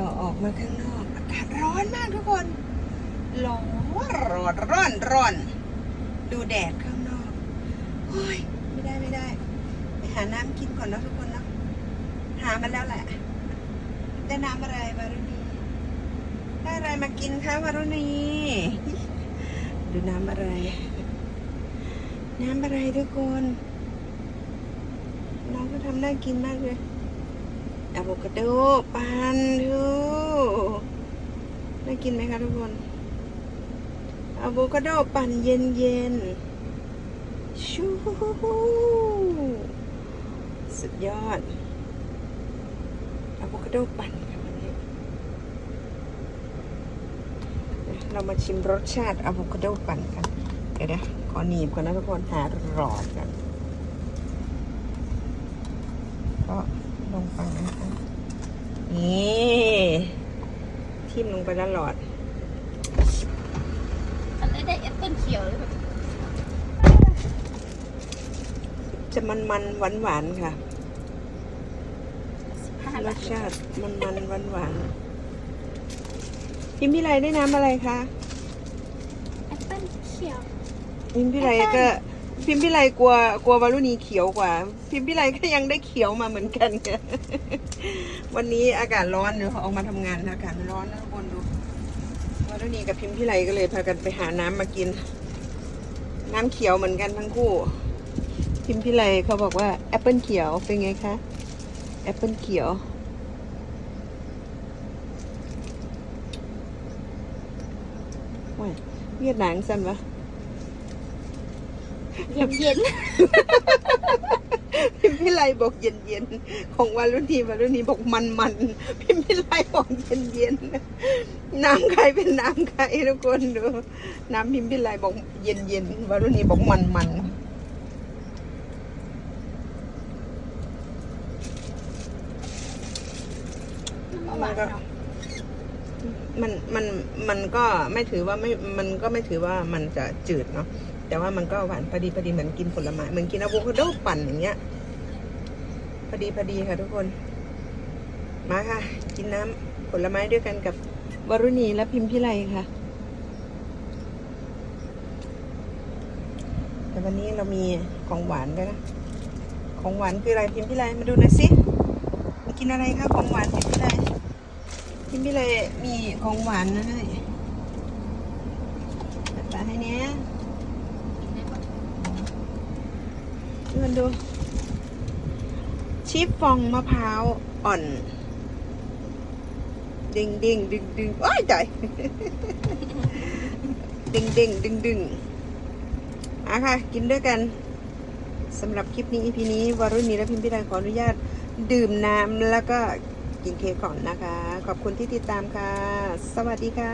เราออกมาข้างนอกอากาศร้อนมากทุกคนร้อนร้อนร้อนร้อน ดูแดดข้างนอกโอ้ยไม่ได้ไม่ได้ ไปหาน้ำกินก่อนนะทุกคนนะหามาแล้วแหละ ได้น้ำอะไรวารุณีได้อะไรมากินคะวารุณีดูน้ำอะไร น้ำอะไรทุกคน น้องก็ทำน่ากินมากเลย อะโวคาโดปั่นดูน่ากินไหมคะทุกคนอะโวคาโดปั่นเย็นเย็นๆชูสุดยอดอะโวคาโดปั่นค่ะวันนี้เรามาชิมรสชาติอะโวคาโดปั่นกันเดี๋ยวนะขอหนีบก่อนนะทุกคนหาหลอดกันก็ ลงไปนะคะ นี่ทิ่มลงไปแล้วหลอด อันนี้ได้แอปเปิ้ลเขียวหรือแบบจะมันมันหวานหวานๆค่ะห้ารบาสทชาติมันมันหวานหวานๆพิมพิไลได้น้ำอะไรคะ แอปเปิ้ลเขียวพิมพิไลก็ พิมพ์พิไลกลัวกลัววารุณีเขียวกว่า พิมพ์พิไลก็ยังได้เขียวมาเหมือนกัน วันนี้อากาศร้อนเดี๋ยวออกมาทำงานอากาศร้อนนะทุกคนดูวารุณีกับพิมพ์พิไลก็เลยพากันไปหาน้ำมากิน น้ำเขียวเหมือนกันทั้งคู่ พิมพ์พิไลเขาบอกว่าแอปเปิลเขียวเป็นไงคะแอปเปิลเขียวว้ายเวียดนามซ้ำวะ เย็นเย็นพิมพิไลบอกเย็นเย็นของวารุณีวารุณีบอกมันมันพิมพิไลบอกเย็นเย็นน้ำใครเป็นน้ำใครทุกคนดู น้ำพิมพิไลบอกเย็นเย็นวารุณีบอกมันมันๆหวานเนาะมันมันมันก็ไม่ถือว่าไม่ มันก็ไม่ถือว่ามันจะจืดเนาะ แต่ว่ามันก็หวานพอดีพอดีเหมือนกินผลไม้เหมือนกินอะโวคาโดปั่นอย่างเงี้ยพอดีพอดีค่ะทุกคน มาค่ะ กินน้ำผลไม้ด้วยกันกับวรุณีและพิมพิไลค่ะ แต่วันนี้เรามีของหวานด้วยนะ ของหวานคืออะไรพิมพิไลมาดูหน่อยสิมากินอะไรคะของหวานพิมพิไลพิมพ์พี่เลยมีของหวานนะให้จัดไปให้เนี้ย เพื่อนดูชิปฟองมะพร้าวอ่อนดึงดึงดึงดึงโอ้ยใจดึงดึงดึงดึงอะค่ะ กินด้วยกันสำหรับคลิปนี้ EP นี้วารุณีและพิมพ์พี่ไดขออนุญาต ดื่มน้ำแล้วก็กินเค้กก่อนนะคะ ขอบคุณที่ติดตามค่ะ สวัสดีค่ะ